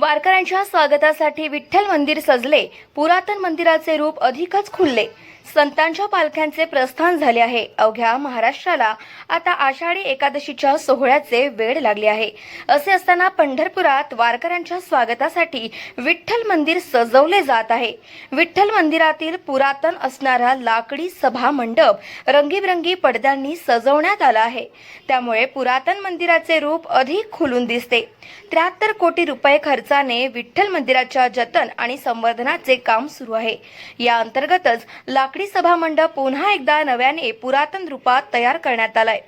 वारकऱ्यांच्या स्वागतासाठी विठ्ठल मंदिर सजले पुरातन मंदिराचे रूप अधिकच खुलले. संतांच्या पालख्यांचे प्रस्थान झाले आहे. अवघ्या महाराष्ट्राला आता आषाढी एकादशीच्या सोहळ्याचे वेळ लागले आहे. असे असताना पंढरपुरात वारकऱ्यांच्या स्वागतासाठी विठ्ठल मंदिर सजवले जात आहे. विठ्ठल मंदिरातील पुरातन असणारा लाकडी सभा मंडप रंगीबिरंगी पडद्यांनी सजवण्यात आला आहे. त्यामुळे पुरातन मंदिराचे रूप अधिक खुलून दिसते. त्र्याहत्तर कोटी रुपये खर्च खर्चाने विठ्ठल मंदिराच्या जतन आणि संवर्धनाचे काम सुरू आहे. या अंतर्गतच लाकडी सभा मंडप पुन्हा एकदा नव्याने पुरातन रूपात तयार करण्यात आलाय.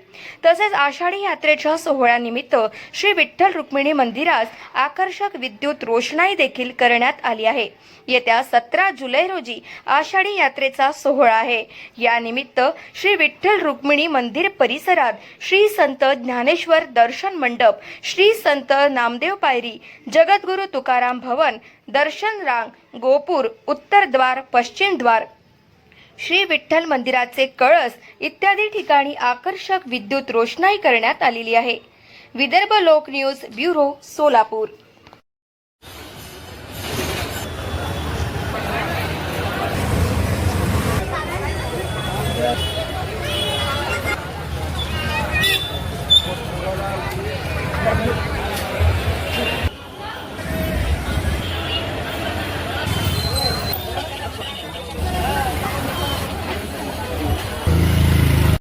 तसेच आषाढी यात्रेच्या सोहळ्यानिमित्त श्री विठ्ठल रुक्मिणी मंदिरास आकर्षक विद्युत रोषणाई देखील करण्यात आली आहे. येत्या सतरा जुलै रोजी आषाढी यात्रेचा सोहळा आहे. या निमित्त श्री विठ्ठल रुक्मिणी मंदिर परिसरात श्री संत ज्ञानेश्वर दर्शन मंडप श्री संत नामदेव पायरी जगद्गुरु तुकाराम भवन दर्शन रांग गोपूर उत्तर द्वार पश्चिम द्वार श्री विठ्ठल मंदिराचे कळस इत्यादी ठिकाणी आकर्षक विद्युत रोषणाई करण्यात आलेली आहे. विदर्भ लोक न्यूज ब्युरो सोलापूर.